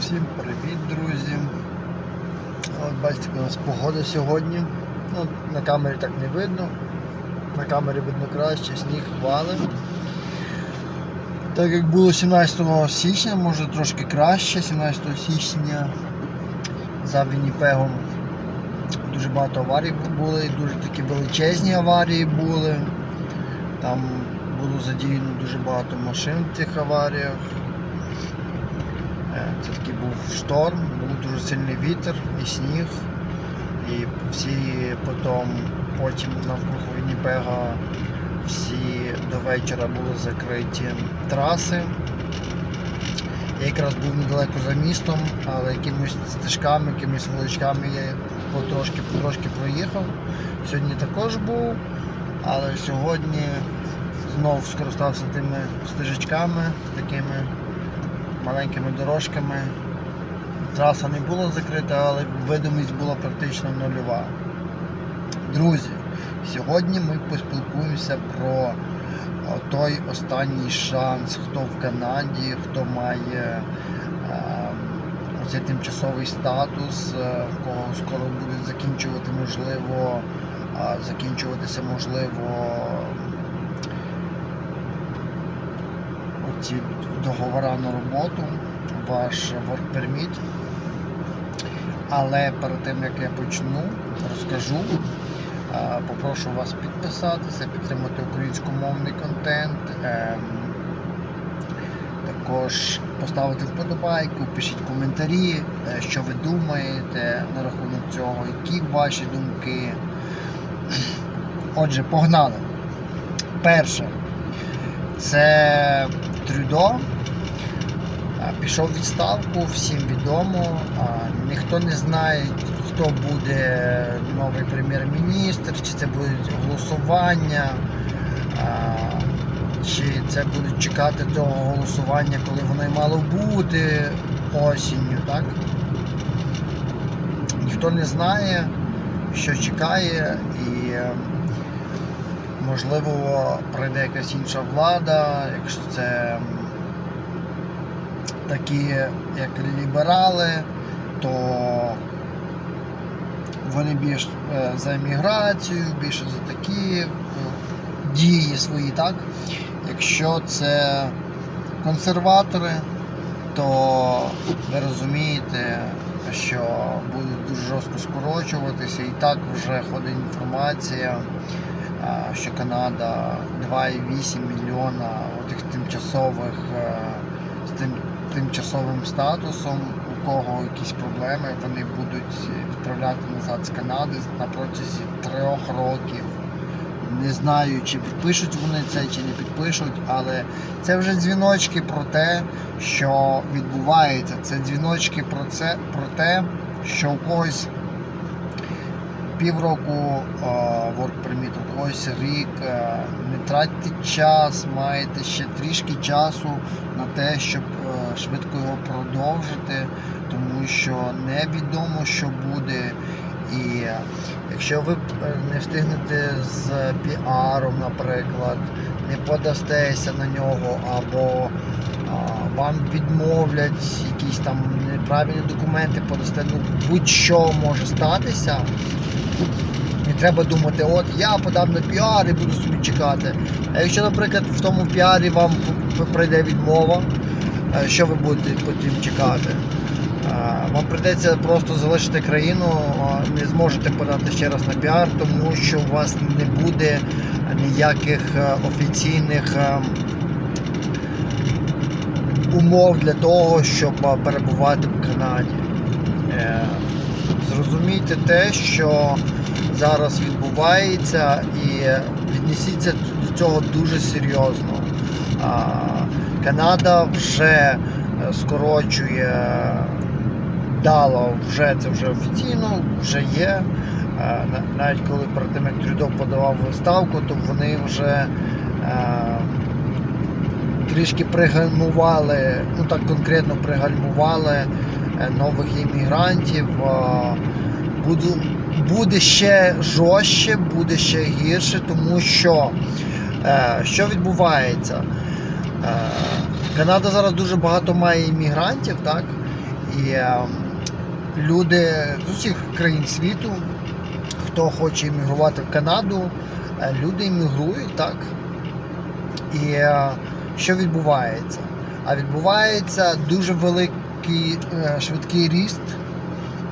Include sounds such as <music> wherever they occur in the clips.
Всім привіт, друзі! От бачите, у нас погода сьогодні. Ну, на камері так не видно. На камері видно краще, сніг валить. Так як було 17 січня, може трошки краще, 17 січня за Вінніпегом дуже багато аварій були, дуже такі величезні аварії були. Там було задіяно дуже багато машин в тих аваріях. Це такий був шторм, був дуже сильний вітер і сніг. І всі потім, потім навкруги Вінніпега всі до вечора були закриті траси. Я якраз був недалеко за містом, але якимись стежками, якимись вуличками я потрошки потрошки проїхав. Сьогодні також був, але сьогодні знов скористався тими стежечками, такими маленькими дорожками. Траса не була закрита, але видимість була практично нульова. Друзі, сьогодні ми поспілкуємося про той останній шанс, хто в Канаді, хто має е, оцей тимчасовий статус, е, в кого скоро буде закінчувати, можливо, закінчуватися, можливо, оці договори на роботу, ваш work permit. Але перед тим як я почну, розкажу, попрошу вас підписатися, підтримати українськомовний контент. ем, Також поставити вподобайку, пишіть коментарі, е, що ви думаєте на рахунок цього, які ваші думки. Отже, погнали. Перше, це Трюдо. Пішов відставку, всім відомо. Ніхто не знає, хто буде новий прем'єр-міністр, чи це буде голосування, чи це будуть чекати того голосування, коли воно й мало бути осінню, так? Ніхто не знає, що чекає, і е, можливо прийде якась інша влада, якщо це такі як ліберали, то вони більш е, за еміграцію, більше за такі е, дії свої, так? Якщо це консерватори, то ви розумієте, що будуть дуже жорстко скорочуватися. І так вже ходить інформація, що Канада 2,8 мільйона тих тимчасових е, з тим тимчасовим статусом, у кого якісь проблеми, вони будуть відправляти назад з Канади на протязі трьох років. Не знаю, чи підпишуть вони це, чи не підпишуть, але це вже дзвіночки про те, що відбувається. Це дзвіночки про це, про те, що у когось півроку work permit, у когось рік. Не тратьте час, маєте ще трішки часу на те, щоб е, швидко його продовжити, тому що невідомо, що буде. І якщо ви е, не встигнете з піаром, наприклад, не подастеся на нього, або а, вам відмовлять якісь там неправильні документи, подасте, ну будь-що може статися. Не треба думати, от я подам на піар і буду собі чекати. А якщо, наприклад, в тому піарі вам прийде відмова, е, що ви будете потім чекати? Е, Вам прийдеться просто залишити країну, не зможете подати ще раз на піар, тому що у вас не буде ніяких е, офіційних умов для того, щоб перебувати в Канаді. Зрозумійте те, що зараз відбувається, і віднесіться до цього дуже серйозно. Канада вже е, скорочує, дала вже це вже офіційно, вже є. Е, Навіть коли тим Трюдо подавав відставку, то вони вже е, трішки пригальмували, ну так конкретно пригальмували нових іммігрантів. е, Буду, буде ще жорстче, буде ще гірше, тому що е, що відбувається? Е, Канада зараз дуже багато має іммігрантів, так? І е, люди з усіх країн світу, хто хоче іммігрувати в Канаду, е, люди іммігрують, так. І е, що відбувається? А відбувається дуже великий е, швидкий ріст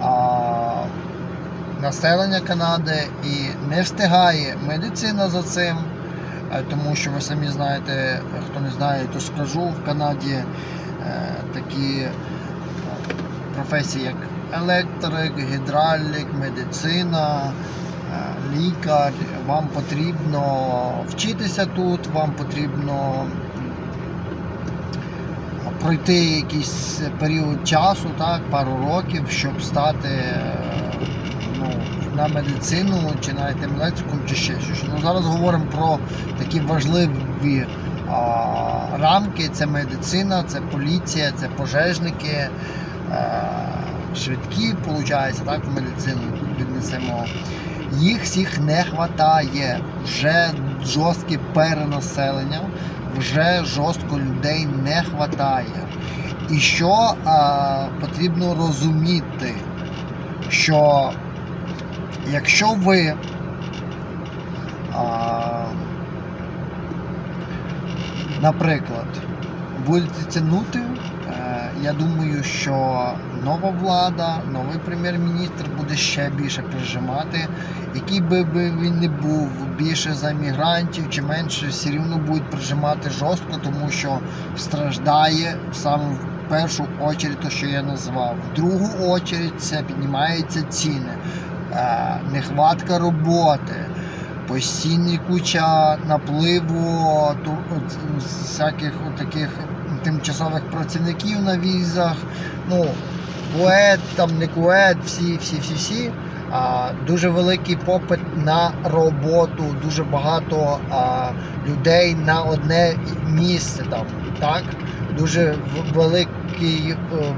а, населення Канади і не встигає медицина за цим. Е, Тому що ви самі знаєте, хто не знає, то скажу, в Канаді е, такі професії, як електрик, гідралік, медицина, лікар. Вам потрібно вчитися тут, вам потрібно пройти якийсь період часу, так, пару років, щоб стати е, ну, на медицину чи навіть електриком, чи ще щось. Ну, зараз говоримо про такі важливі а, рамки: це медицина, це поліція, це пожежники. е, Швидкі, виходить, так, в медицину віднесемо. Їх всіх не вистачає. Вже жорстке перенаселення, вже жорстко людей не вистачає. І що а, потрібно розуміти, що якщо ви а, наприклад, будете тягнути, е, я думаю, що нова влада, новий прем'єр-міністр буде ще більше прижимати. Який би, він не був більше за мігрантів чи менше, все рівно будуть прижимати жорстко, тому що страждає саме в першу очередь те, що я назвав. В другу очередь це піднімаються ціни, е, нехватка роботи постійні куча напливу всяких таких тимчасових працівників на візах. Ну, кует, там не кует, всі, всі, всі, всі. А, дуже великий попит на роботу, дуже багато а, людей на одне місце там. Так? Дуже великий е,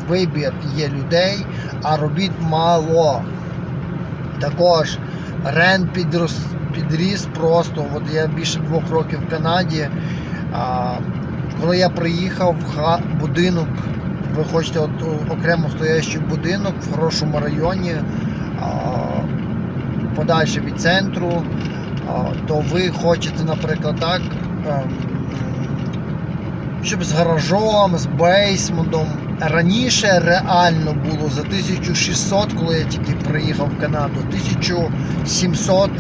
вибір є людей, а робіт мало. Також рен підрос, підріс просто. От я більше двох років в Канаді. А, коли я приїхав в будинок, ви хочете от, окремо стоящий будинок в хорошому районі, подальше від центру, то ви хочете, наприклад, так, ем, щоб з гаражом, з бейсментом. Раніше реально було за 1600, коли я тільки приїхав в Канаду, 1700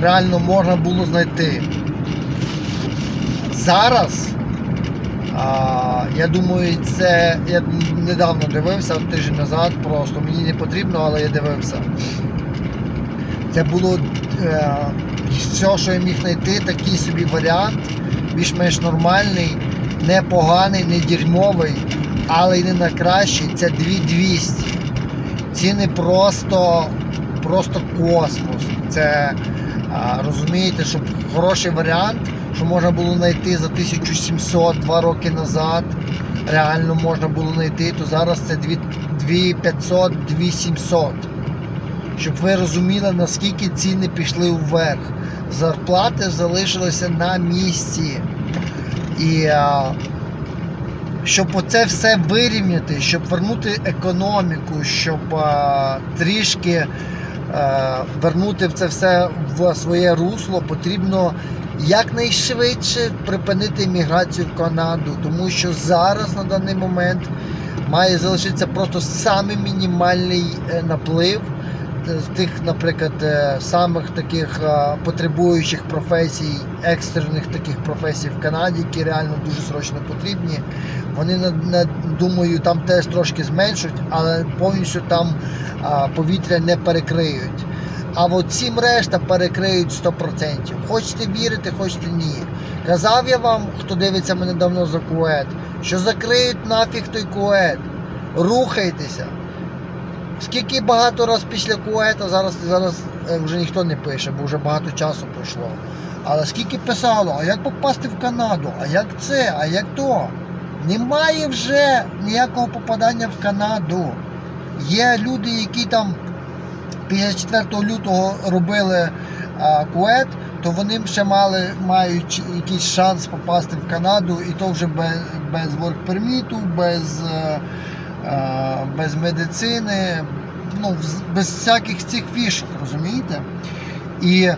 реально можна було знайти. Зараз, а, я думаю, це я недавно дивився, тиждень назад, просто мені не потрібно, але я дивився. Це було е, все, що я міг знайти, такий собі варіант, більш-менш нормальний, непоганий, не дерьмовий, але й не на кращий. Це 2200. Ціни просто, просто космос. Це розумієте, що хороший варіант, що можна було знайти за 1700 два роки назад. Реально можна було знайти, то зараз це 2500, 2700 щоб ви розуміли, наскільки ціни пішли вверх. Зарплати залишилися на місці. І а, щоб оце все вирівняти, щоб вернути економіку, щоб а, трішки вернути це все в своє русло, потрібно якнайшвидше припинити міграцію в Канаду, тому що зараз на даний момент має залишитися просто самий мінімальний е, наплив тих, наприклад, е, самих таких е, потребуючих професій, екстрених таких професій в Канаді, які реально дуже срочно потрібні. Вони думаю, там теж трошки зменшують, але повністю там повітря не перекриють. А от цим решта перекриють 100%. Хочете вірити, хочете ні. Казав я вам, хто дивиться мене давно за кует, що закриють нафіг той кует. Рухайтеся. Скільки багато раз після куета, зараз, зараз е, вже ніхто не пише, бо вже багато часу пройшло. Але скільки писало, а як попасти в Канаду? А як це? А як то? Немає вже ніякого попадання в Канаду. Є люди, які там 54 лютого робили а, кует, то вони ще мали, мають якийсь шанс попасти в Канаду, і то вже без, без permit, без е, без медицини, ну, без всяких цих фішок, розумієте? І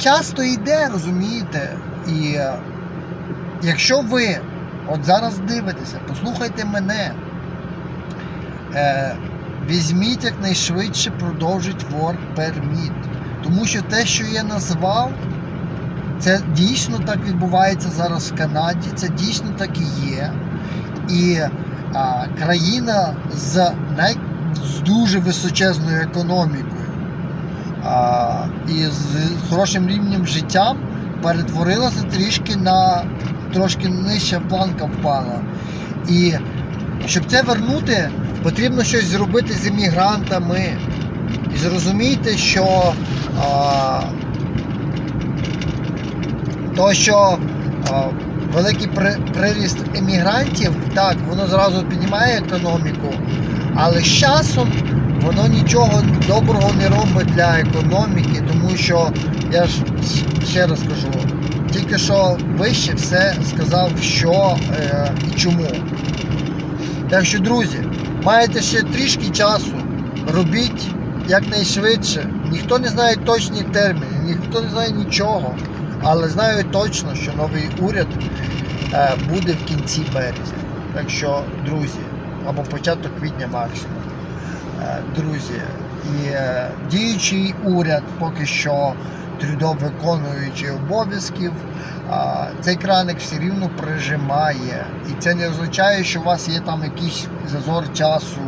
часто йде, розумієте? І е, якщо ви от зараз дивитеся, послухайте мене, е, візьміть якнайшвидше продовжить work permit. Тому що те, що я назвав, це дійсно так відбувається зараз в Канаді, це дійсно так і є. І а, країна з, най, з дуже височезною економікою а, і з хорошим рівнем життя перетворилася трішки на трошки нижча планка впала. І щоб це вернути, потрібно щось зробити з іммігрантами. І зрозумійте, що а, то, що а, великий при- приріст емігрантів, так, воно зразу піднімає економіку, але з часом воно нічого доброго не робить для економіки, тому що я ж ще раз кажу, тільки що вище все сказав, що е, і чому. Так що, друзі, маєте ще трішки часу, робіть якнайшвидше. Ніхто не знає точні терміни, ніхто не знає нічого. Але знаю точно, що новий уряд е, буде в кінці березня. Так що, друзі, або початок квітня максимум. Е, друзі, і е, діючий уряд поки що трудо виконуючий обов'язків, цей краник все рівно прижимає. І це не означає, що у вас є там якийсь зазор часу.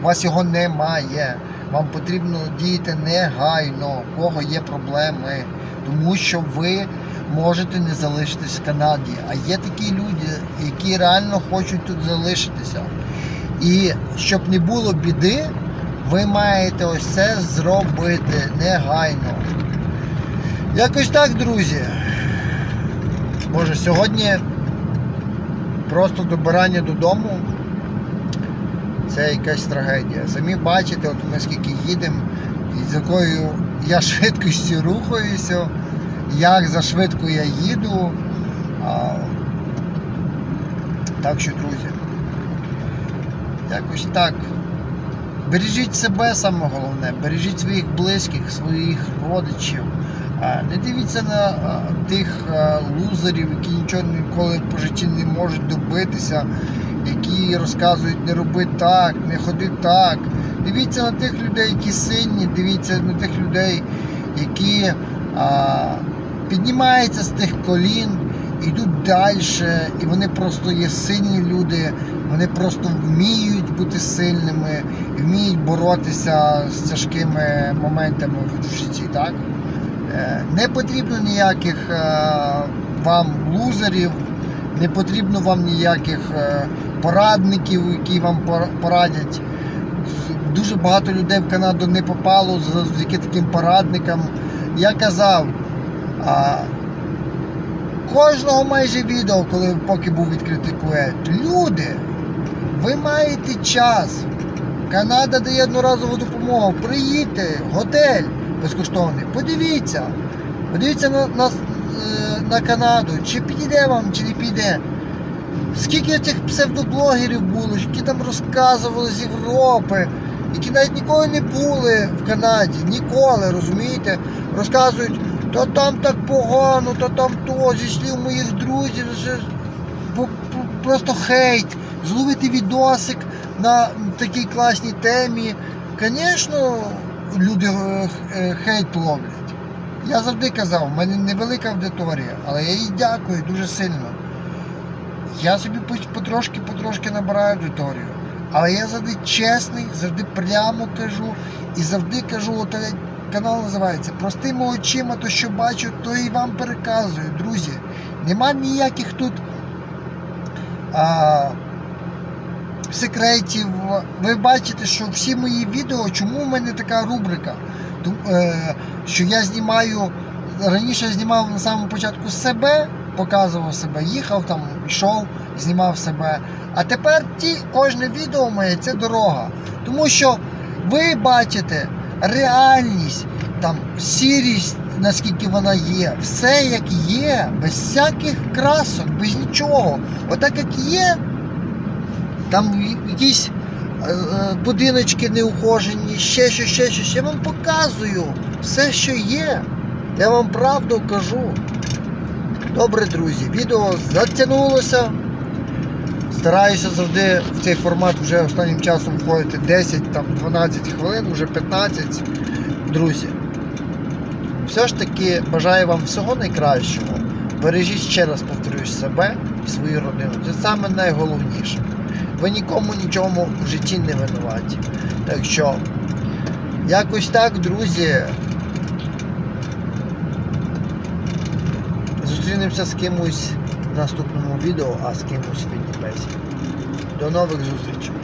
У вас його немає. Вам потрібно діяти негайно, у кого є проблеми, тому що ви можете не залишитись в Канаді. А є такі люди, які реально хочуть тут залишитися. І щоб не було біди, ви маєте ось це зробити негайно. Якось так, друзі. Може, сьогодні просто добирання додому це якась трагедія. Самі бачите, от ми скільки їдемо, і з якою я <laughs> швидкістю рухаюся, як за швидко я їду. А, так що, друзі, якось так. Бережіть себе саме головне, бережіть своїх близьких, своїх родичів. Не дивіться на тих лузерів, які нічого ніколи по житті не можуть добитися, які розказують не роби так, не ходи так. Дивіться на тих людей, які сильні, дивіться на тих людей, які а, піднімаються з тих колін, йдуть далі, і вони просто є сильні люди, вони просто вміють бути сильними, вміють боротися з тяжкими моментами в житті. Так? Е, Не потрібно ніяких е, вам лузерів, не потрібно вам ніяких е, порадників, які вам порадять. Дуже багато людей в Канаду не попало завдяки таким порадникам. Я казав, а, кожного майже відео, коли поки був відкритий кует. Люди, ви маєте час. Канада дає одноразову допомогу. Приїдьте, готель безкоштовний. Подивіться. Подивіться на, на, е, на Канаду, чи підійде вам, чи не піде. Скільки цих псевдоблогерів було, які там розказували з Європи, які навіть ніколи не були в Канаді, ніколи, розумієте? Розказують, то там так погано, то там то, зі слів моїх друзів, просто хейт. Зловити відосик на такій класній темі. Звісно, люди е, е, хейт ловлять. Я завжди казав, в мене невелика аудиторія, але я їй дякую дуже сильно. Я собі потрошки-потрошки набираю аудиторію. Але я завжди чесний, завжди прямо кажу і завжди кажу, от е, канал називається Простими очима, то що бачу, то і вам переказую, друзі. Нема ніяких тут а, секретів. Ви бачите, що всі мої відео, чому в мене така рубрика? Е, що я знімаю, раніше я знімав на самому початку себе, показував себе, їхав там, йшов, знімав себе. А тепер ті, кожне відео моє це дорога. Тому що ви бачите реальність, там сірість, наскільки вона є, все як є, без всяких красок, без нічого. Отак як є, там якісь е, е, будиночки неухожені, ще що, ще щось. Я вам показую все, що є. Я вам правду кажу. Добре, друзі, відео затягнулося. Стараюся завжди в цей формат вже останнім часом входити 10, там 12 хвилин, вже 15. Друзі, все ж таки бажаю вам всього найкращого. Бережіть ще раз повторюсь себе і свою родину. Це саме найголовніше. Ви нікому нічому в житті не винуваті. Так що, якось так, друзі. Зустрінемося з кимось в наступному відео, а з кимось в Вінніпесі. До нових зустрічей!